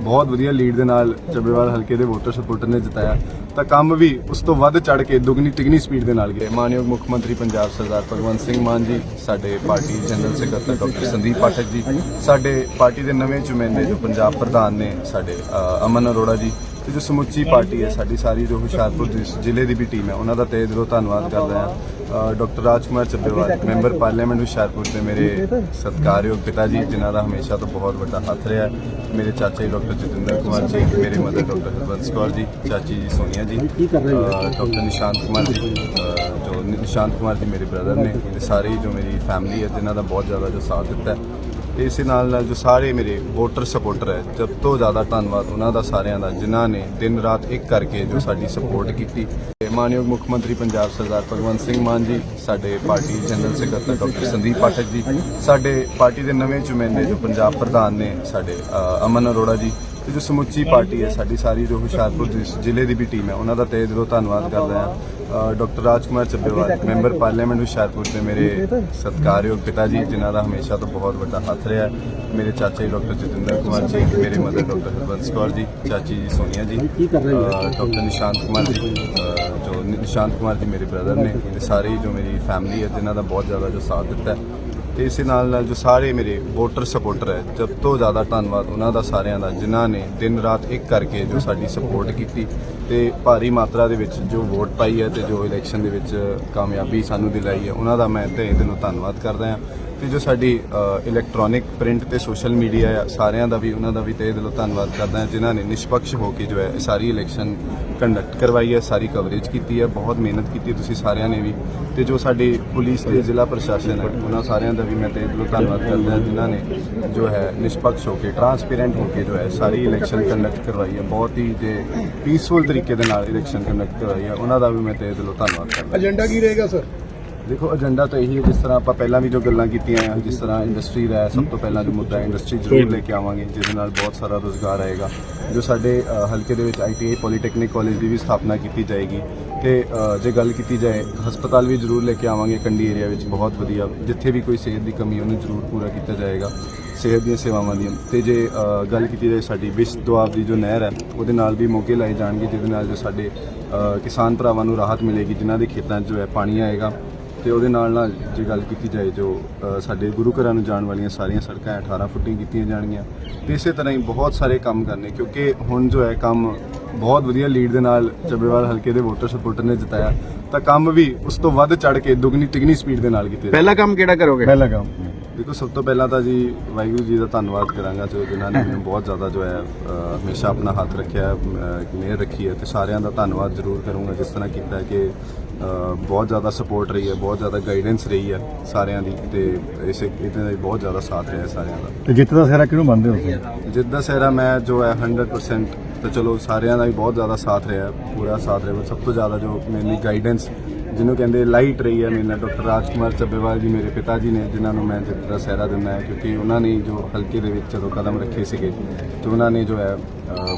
ਬਹੁਤ ਵਧੀਆ ਲੀਡ ਦੇ ਨਾਲ ਚੱਬੇਵਾਲ ਹਲਕੇ ਦੇ ਵੋਟਰ ਸਪੋਰਟਰ ਨੇ ਜਿਤਾਇਆ। ਤਾਂ ਕੰਮ ਵੀ ਉਸ ਤੋਂ ਵੱਧ ਚੜ ਕੇ ਦੁੱਗਣੀ ਤਿਗਣੀ ਸਪੀਡ ਦੇ ਨਾਲ ਗਏ ਮਾਨਯੋਗ ਮੁੱਖ ਮੰਤਰੀ ਪੰਜਾਬ ਸਰਦਾਰ ਭਗਵੰਤ ਸਿੰਘ ਮਾਨ ਜੀ, ਸਾਡੇ ਪਾਰਟੀ ਜਨਰਲ ਸਕੱਤਰ ਡਾਕਟਰ ਸੰਦੀਪ ਪਾਠਕ ਜੀ, ਸਾਡੇ ਪਾਰਟੀ ਦੇ ਨਵੇਂ ਚੁਣਿੰਦੇ ਜੋ ਪੰਜਾਬ ਪ੍ਰਧਾਨ ਨੇ ਸਾਡੇ ਅਮਨ ਅਰੋੜਾ ਜੀ ਤੇ ਜੋ ਸਮੁੱਚੀ ਪਾਰਟੀ ਹੈ ਸਾਡੀ ਸਾਰੀ ਜੋ ਹੁਸ਼ਿਆਰਪੁਰ ਜ਼ਿ- ਜ਼ਿਲ੍ਹੇ ਦੀ ਵੀ ਟੀਮ ਹੈ ਉਹਨਾਂ ਦਾ ਤਹਿ ਦਿਲੋਂ ਧੰਨਵਾਦ ਕਰਦਾ ਹਾਂ doctor Rajkumar Chabbewal member parliament Hoshiarpur ਦੇ ਮੇਰੇ ਸਤਿਕਾਰਯੋਗ ਪਿਤਾ ਜੀ ਜਿਨ੍ਹਾਂ ਦਾ ਹਮੇਸ਼ਾ ਤੋਂ ਬਹੁਤ ਵੱਡਾ ਹੱਥ ਰਿਹਾ ਹੈ। ਮੇਰੇ ਚਾਚਾ ਜੀ ਡਾਕਟਰ ਜਤਿੰਦਰ ਕੁਮਾਰ ਜੀ ਮੇਰੇ ਮਦਰ ਡਾਕਟਰ ਹਰਬੰਸ ਕੌਰ ਜੀ ਚਾਚੀ ਜੀ ਸੋਨੀਆ ਜੀ ਅ, ਡਾਕਟਰ ਨਿਸ਼ਾਂਤ ਕੁਮਾਰ ਜੀ ਅ, ਜੋ ਨਿਸ਼ਾਂਤ ਕੁਮਾਰ ਜੀ ਮੇਰੇ ਬ੍ਰਦਰ ਨੇ ਤੇ ਸਾਰੇ ਜੋ ਮੇਰੀ ਫੈਮਿਲੀ ਹੈ ਜਿਨ੍ਹਾਂ ਦਾ ਬਹੁਤ ਜ਼ਿਆਦਾ ਜੋ ਸਾਥ ਦਿੱਤਾ ਹੈ ਤੇ ਇਸੇ ਨਾਲ ਨਾਲ ਜੋ ਸਾਰੇ ਮੇਰੇ ਵੋਟਰ ਸਪੋਰਟਰ ਹੈ, ਸਭ ਤੋਂ ਜ਼ਿਆਦਾ ਧੰਨਵਾਦ ਉਹਨਾਂ ਦਾ ਸਾਰਿਆਂ ਦਾ, ਜਿਨ੍ਹਾਂ ਨੇ ਦਿਨ ਰਾਤ ਇੱਕ ਕਰਕੇ ਜੋ ਸਾਡੀ ਸਪੋਰਟ ਕੀਤੀ। ਮਾਨਯੋਗ ਮੁੱਖ ਮੰਤਰੀ ਪੰਜਾਬ ਸਰਦਾਰ ਭਗਵੰਤ ਸਿੰਘ ਮਾਨ ਜੀ, ਸਾਡੇ ਪਾਰਟੀ ਜਨਰਲ ਸਕੱਤਰ ਡਾਕਟਰ ਸੰਦੀਪ ਪਾਠਕ ਜੀ, ਸਾਡੇ ਪਾਰਟੀ ਦੇ ਨਵੇਂ ਚੁਣਿੰਦੇ ਜੋ ਪੰਜਾਬ ਪ੍ਰਧਾਨ ਨੇ ਸਾਡੇ ਅਮਨ ਅਰੋੜਾ ਜੀ ਤੇ ਜੋ ਸਮੁੱਚੀ ਪਾਰਟੀ ਹੈ ਸਾਡੀ ਸਾਰੀ ਜੋ ਹੁਸ਼ਿਆਰਪੁਰ ਜ਼ਿ- ਜ਼ਿਲ੍ਹੇ ਦੀ ਵੀ ਟੀਮ ਹੈ ਉਹਨਾਂ ਦਾ ਤਹਿ ਦਿਲੋਂ ਧੰਨਵਾਦ ਕਰਦਾ ਹਾਂ doctor Rajkumar Chabbewal member parliament Hoshiarpur ਦੇ ਮੇਰੇ ਸਤਿਕਾਰਯੋਗ ਪਿਤਾ ਜੀ ਜਿਨ੍ਹਾਂ ਦਾ ਹਮੇਸ਼ਾ ਤੋਂ ਬਹੁਤ ਵੱਡਾ ਹੱਥ ਰਿਹਾ ਹੈ। ਮੇਰੇ ਚਾਚਾ ਜੀ ਡਾਕਟਰ ਜਤਿੰਦਰ ਕੁਮਾਰ ਜੀ ਮੇਰੇ ਮਦਰ ਡਾਕਟਰ ਹਰਬੰਸ ਕੌਰ ਜੀ ਚਾਚੀ ਜੀ ਸੋਨੀਆ ਜੀ ਅ, ਡਾਕਟਰ ਨਿਸ਼ਾਂਤ ਕੁਮਾਰ ਜੀ ਅ, ਜੋ ਨਿਸ਼ਾਂਤ ਕੁਮਾਰ ਜੀ ਮੇਰੇ ਬ੍ਰਦਰ ਨੇ ਤੇ ਸਾਰੇ ਜੋ ਮੇਰੀ ਫੈਮਿਲੀ ਹੈ ਜਿਨ੍ਹਾਂ ਦਾ ਬਹੁਤ ਜ਼ਿਆਦਾ ਜੋ ਸਾਥ ਦਿੱਤਾ ਹੈ ਤੇ ਇਸੇ ਨਾਲ ਨਾਲ ਜੋ ਸਾਰੇ ਮੇਰੇ ਵੋਟਰ ਸਪੋਰਟਰ ਹੈ, ਸਭ ਤੋਂ ਜ਼ਿਆਦਾ ਧੰਨਵਾਦ ਉਹਨਾਂ ਦਾ ਸਾਰਿਆਂ ਦਾ, ਜਿਨ੍ਹਾਂ ਨੇ ਦਿਨ ਰਾਤ ਇੱਕ ਕਰਕੇ ਜੋ ਸਾਡੀ ਸਪੋਰਟ ਕੀਤੀ ਤੇ ਭਾਰੀ ਮਾਤਰਾ ਦੇ ਵਿੱਚ ਜੋ ਵੋਟ ਪਾਈ ਹੈ ਤੇ ਜੋ ਇਲੈਕਸ਼ਨ ਦੇ ਵਿੱਚ ਕਾਮਯਾਬੀ ਸਾਨੂੰ ਦਿਲਾਈ ਹੈ, ਉਹਨਾਂ ਦਾ ਮੈਂ ਤਹਿ ਦਿਲੋਂ ਧੰਨਵਾਦ ਕਰਦਾ ਹਾਂ। ਤੇ ਜੋ ਸਾਡੀ ਇਲੈਕਟ੍ਰੋਨਿਕ ਪ੍ਰਿੰਟ ਤੇ ਸੋਸ਼ਲ ਮੀਡੀਆ ਆ, ਸਾਰਿਆਂ ਦਾ ਵੀ, ਉਹਨਾਂ ਦਾ ਵੀ ਤਹਿ ਦਿਲੋਂ ਧੰਨਵਾਦ ਕਰਦਾ ਜਿਨ੍ਹਾਂ ਨੇ ਨਿਸ਼ਪਕਸ਼ ਹੋ ਕੇ ਜੋ ਹੈ ਸਾਰੀ ਇਲੈਕਸ਼ਨ ਕੰਡਕਟ ਕਰਵਾਈ ਹੈ, ਸਾਰੀ ਕਵਰੇਜ ਕੀਤੀ ਹੈ, ਬਹੁਤ ਮਿਹਨਤ ਕੀਤੀ ਤੁਸੀਂ ਸਾਰਿਆਂ ਨੇ ਵੀ। ਤੇ ਜੋ ਸਾਡੀ ਪੁਲਿਸ ਤੇ ਜ਼ਿਲ੍ਹਾ ਪ੍ਰਸ਼ਾਸਨ ਹੈ, ਉਹਨਾਂ ਸਾਰਿਆਂ ਦਾ ਵੀ ਮੈਂ ਤਹਿ ਦਿਲੋਂ ਧੰਨਵਾਦ ਕਰਦਾ ਜਿਨ੍ਹਾਂ ਨੇ ਜੋ ਹੈ, ਨਿਸ਼ਪਕਸ਼ ਹੋ ਕੇ ਟਰਾਂਸਪੇਰੈਂਟ ਹੋ ਕੇ ਜੋ ਹੈ, ਸਾਰੀ ਇਲੈਕਸ਼ਨ ਕੰਡਕਟ ਕਰਵਾਈ ਹੈ। ਬਹੁਤ ਹੀ ਜੇ ਪੀਸਫੁਲ ਤਰੀਕੇ ਦੇ ਨਾਲ ਇਲੈਕਸ਼ਨ ਕੰਡਕਟ ਕਰਵਾਈ ਹੈ, ਉਹਨਾਂ ਦਾ ਵੀ ਮੈਂ ਤਹਿ ਦਿਲੋਂ ਧੰਨਵਾਦ ਕਰਦਾ ਏਜੰਡਾ ਕੀ ਰਹੇਗਾ ਸਰ ਦੇਖੋ ਏਜੰਡਾ ਤਾਂ ਇਹੀ ਹੈ ਜਿਸ ਤਰ੍ਹਾਂ ਆਪਾਂ ਪਹਿਲਾਂ ਵੀ ਜੋ ਗੱਲਾਂ ਕੀਤੀਆਂ ਆ ਜਿਸ ਤਰ੍ਹਾਂ ਇੰਡਸਟਰੀ ਦਾ ਹੈ, ਸਭ ਤੋਂ ਪਹਿਲਾਂ ਜੋ ਮੁੱਦਾ ਹੈ ਇੰਡਸਟਰੀ ਜ਼ਰੂਰ ਲੈ ਕੇ ਆਵਾਂਗੇ ਜਿਹਦੇ ਨਾਲ ਬਹੁਤ ਸਾਰਾ ਰੋਜ਼ਗਾਰ ਆਏਗਾ। ਜੋ ਸਾਡੇ ਅ, ਹਲਕੇ ਦੇ ਵਿੱਚ ਆਈਟੀਆਈ ਪੋਲੀਟੈਕਨਿਕ ਕਾਲਜ ਦੀ ਵੀ ਸਥਾਪਨਾ ਕੀਤੀ ਜਾਏਗੀ। ਤੇ ਅ, ਜੇ ਗੱਲ ਕੀਤੀ ਜਾਏ ਹਸਪਤਾਲ ਵੀ ਜ਼ਰੂਰ ਲੈ ਕੇ ਆਵਾਂਗੇ ਕੰਡੀ ਏਰੀਆ ਵਿੱਚ ਬਹੁਤ ਵਧੀਆ। ਜਿੱਥੇ ਵੀ ਕੋਈ ਸਿਹਤ ਦੀ ਕਮੀ ਉਹਨੂੰ ਜ਼ਰੂਰ ਪੂਰਾ ਕੀਤਾ ਜਾਏਗਾ ਸਿਹਤ ਦੀਆਂ ਸੇਵਾਵਾਂ ਦੀਆਂ। ਤੇ ਜੇ ਅ, ਗੱਲ ਕੀਤੀ ਜਾਏ ਸਾਡੀ ਵਿਸ਼ ਦੁਆਬ ਦੀ ਜੋ ਨਹਿਰ ਹੈ ਉਹਦੇ ਨਾਲ ਵੀ ਮੌਕੇ ਲਾਏ ਜਾਣਗੇ ਜਿਹਦੇ ਨਾਲ ਜੋ ਸਾਡੇ ਅ, ਕਿਸਾਨ ਭਰਾਵਾਂ ਨੂੰ ਰਾਹਤ ਮਿਲੇਗੀ ਜਿਨ੍ਹਾਂ ਦੇ ਖੇਤਾਂ 'ਚ ਜੋ ਹੈ ਪਾਣੀ ਆਏਗਾ। ਤੇ ਉਹਦੇ ਨਾਲ ਨਾਲ ਜੇ ਗੱਲ ਕੀਤੀ ਜਾਏ ਜੋ ਸਾਡੇ ਗੁਰੂ ਘਰਾਂ ਨੂੰ ਜਾਣ ਵਾਲੀਆਂ ਸਾਰੀਆਂ ਸੜਕਾਂ 18 ਫੁੱਟੀਆਂ ਕੀਤੀਆਂ ਜਾਣਗੀਆਂ ਤੇ ਇਸੇ ਤਰ੍ਹਾਂ ਹੀ ਬਹੁਤ ਸਾਰੇ ਕੰਮ ਕਰਨੇ ਕਿਉਂਕਿ ਹੁਣ ਜੋ ਹੈ ਕੰਮ ਬਹੁਤ ਵਧੀਆ ਲੀਡ ਦੇ ਨਾਲ ਚੱਬੇਵਾਲ ਹਲਕੇ ਦੇ ਵੋਟਰ ਸਪੋਰਟਰ ਨੇ ਜਿਤਾਇਆ ਤਾਂ ਕੰਮ ਵੀ ਉਸ ਤੋਂ ਵੱਧ ਚੜ ਕੇ ਦੁੱਗਣੀ ਤਿਗਣੀ ਸਪੀਡ ਦੇ ਨਾਲ ਕੀਤੇ। ਪਹਿਲਾ ਕੰਮ ਕਿਹੜਾ ਕਰੋਗੇ ਪਹਿਲਾ ਕੰਮ ਦੇਖੋ ਸਭ ਤੋਂ ਪਹਿਲਾਂ ਤਾਂ ਜੀ ਵਾਹਿਗੁਰੂ ਜੀ ਦਾ ਧੰਨਵਾਦ ਕਰਾਂਗਾ ਜੋ ਜਿਨ੍ਹਾਂ ਨੇ ਮੈਨੂੰ ਬਹੁਤ ਜ਼ਿਆਦਾ ਜੋ ਹੈ ਹਮੇਸ਼ਾ ਆਪਣਾ ਹੱਥ ਰੱਖਿਆ ਮਿਹਰ ਰੱਖੀ ਹੈ ਤੇ ਸਾਰਿਆਂ ਦਾ ਧੰਨਵਾਦ ਜ਼ਰੂਰ ਕਰੂੰਗਾ ਜਿਸ ਤਰ੍ਹਾਂ ਕੀਤਾ ਕਿ ਬਹੁਤ ਜ਼ਿਆਦਾ ਸਪੋਰਟ ਰਹੀ ਹੈ ਬਹੁਤ ਜ਼ਿਆਦਾ ਗਾਈਡੈਂਸ ਰਹੀ ਹੈ ਸਾਰਿਆਂ ਦੀ ਤੇ ਇਸੇ ਇਹਦੇ ਨਾਲ ਬਹੁਤ ਜ਼ਿਆਦਾ ਸਾਥ ਰਿਹਾ ਹੈ ਸਾਰਿਆਂ ਦਾ। ਤੇ ਜਿੱਤ ਦਾ ਸਿਹਰਾ ਕਿਹਨੂੰ ਮੰਨਦੇ ਹੋ ਤੁਸੀਂ? ਜਿੱਦਾਂ ਸਹਿਰਾ ਮੈਂ ਜੋ ਹੈ 100% ਤੇ ਚਲੋ ਸਾਰਿਆਂ ਦਾ ਵੀ ਬਹੁਤ ਜ਼ਿਆਦਾ ਸਾਥ ਰਿਹਾ ਹੈ, ਪੂਰਾ ਸਾਥ ਰਿਹਾ ਸਭ ਤੋਂ ਜ਼ਿਆਦਾ ਜੋ ਮੇਰੀ ਗਾਈਡੈਂਸ ਜਿਹਨੂੰ ਕਹਿੰਦੇ ਲਾਈਟ ਰਹੀ ਹੈ ਮੇਰੇ ਡਾਕਟਰ ਰਾਜਕੁਮਾਰ ਚੱਬੇਵਾਲ ਜੀ ਮੇਰੇ ਪਿਤਾ ਜੀ ਨੇ ਜਿਨ੍ਹਾਂ ਨੂੰ ਮੈਂ ਜਿੱਤ ਦਾ ਸਹਿਰਾ ਦਿੰਦਾ ਹੈ ਕਿਉਂਕਿ ਉਹਨਾਂ ਨੇ ਜੋ ਹਲਕੇ ਦੇ ਵਿੱਚ ਜਦੋਂ ਕਦਮ ਰੱਖੇ ਸੀਗੇ ਤੇ ਉਹਨਾਂ ਨੇ ਜੋ ਹੈ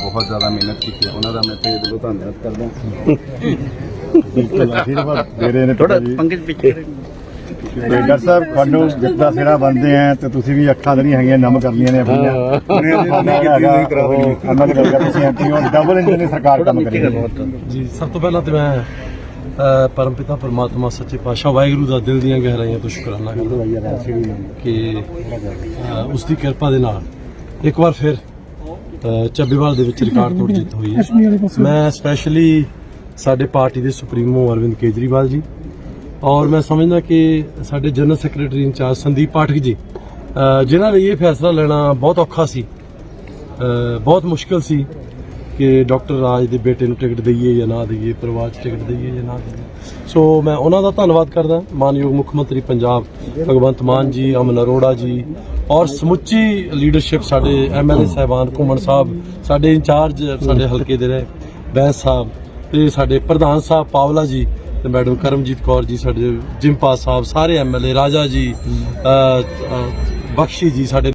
ਬਹੁਤ ਜ਼ਿਆਦਾ ਮਿਹਨਤ ਕੀਤੀ ਉਹਨਾਂ ਦਾ ਮੈਂ ਤੇ ਦਿਲੋਂ ਧੰਨਵਾਦ ਕਰਦਾ ਬਿਲਕੁਲ ਆਸ਼ੀਰਵਾਦ ਦੇ ਰਹੇ ਨੇ ਥੋੜਾ ਪਿਤਾ ਜੀ ਪੰਕਜ ਪਿੱਛੇ ਤੇ ਡਾਕਟਰ ਸਾਹਿਬ ਤੁਹਾਨੂੰ ਜਿੱਤ ਦਾ ਸਿਹਰਾ ਬੰਦੇ ਆ ਤੇ ਤੁਸੀਂ ਵੀ ਅੱਖਾਂ ਜਿਹੜੀਆਂ ਹੈਗੀਆਂ ਨਮ ਕਰ ਲੀਆਂ ਨੇ ਆਪਣੀਆਂ। ਉਹਨੇ ਦੇ ਗੱਲ ਤੁਸੀਂ ਐਮਪੀ ਹੋ ਡਬਲ ਇੰਜਨ ਦੀ ਸਰਕਾਰ ਕੰਮ ਕਰੀ। ਜੀ ਸਭ ਤੋਂ ਪਹਿਲਾਂ ਤੇ ਮੈਂ ਪਰਮਪਿਤਾ ਪਰਮਾਤਮਾ ਸੱਚੇ ਪਾਤਸ਼ਾਹ ਵਾਹਿਗੁਰੂ ਦਾ ਦਿਲ ਦੀਆਂ ਗਹਿਰਾਈਆਂ ਤੋਂ ਸ਼ੁਕਰਾਨਾ ਕਰਦਾ ਕਿ ਉਸ ਦੀ ਕਿਰਪਾ ਦੇ ਨਾਲ ਇੱਕ ਵਾਰ ਫਿਰ ਚੱਬੇਵਾਲ ਦੇ ਵਿੱਚ ਰਿਕਾਰਡ ਤੋੜ ਜਿੱਤ ਹੋਈ ਹੈ। ਮੈਂ ਸਪੈਸ਼ਲੀ ਸਾਡੇ ਪਾਰਟੀ ਦੇ ਸੁਪਰੀਮੋ ਅਰਵਿੰਦ ਕੇਜਰੀਵਾਲ ਜੀ। ਔਰ ਮੈਂ ਸਮਝਦਾ ਕਿ ਸਾਡੇ general secretary in charge Sandeep Pathak ji ਜਿਨ੍ਹਾਂ ਲਈ ਇਹ ਫੈਸਲਾ ਲੈਣਾ ਬਹੁਤ ਔਖਾ ਸੀ ਬਹੁਤ ਮੁਸ਼ਕਲ ਸੀ ਕਿ ਡਾਕਟਰ ਰਾਜ ਦੇ ਬੇਟੇ ਨੂੰ ਟਿਕਟ ਦਈਏ ਜਾਂ ਨਾ ਦਈਏ, ਪਰਿਵਾਰ 'ਚ ਟਿਕਟ ਦਈਏ ਜਾਂ ਨਾ ਦਈਏ। ਸੋ ਮੈਂ ਉਹਨਾਂ ਦਾ ਧੰਨਵਾਦ ਕਰਦਾ, ਮਾਨਯੋਗ ਮੁੱਖ ਮੰਤਰੀ ਪੰਜਾਬ ਭਗਵੰਤ ਮਾਨ ਜੀ, ਅਮਨ ਅਰੋੜਾ ਜੀ ਔਰ ਸਮੁੱਚੀ ਲੀਡਰਸ਼ਿਪ ਸਾਡੇ ਐਮਐਲਏ ਸਾਹਿਬਾਨ ਘੁੰਮਣ ਸਾਹਿਬ, ਸਾਡੇ ਇੰਚਾਰਜ ਸਾਡੇ ਹਲਕੇ ਦੇ ਰਹੇ ਬੈਂਸ ਸਾਹਿਬ ਤੇ ਸਾਡੇ ਪ੍ਰਧਾਨ ਸਾਹਿਬ ਪਾਵਲਾ ਜੀ ਤੇ ਮੈਡਮ ਕਰਮਜੀਤ ਕੌਰ ਜੀ ਸਾਡੇ ਜਿੰਪਾ ਸਾਹਿਬ ਸਾਰੇ ਐਮਐਲਏ ਰਾਜਾ ਜੀ ਬਖਸ਼ੀ ਜੀ ਸਾਡੇ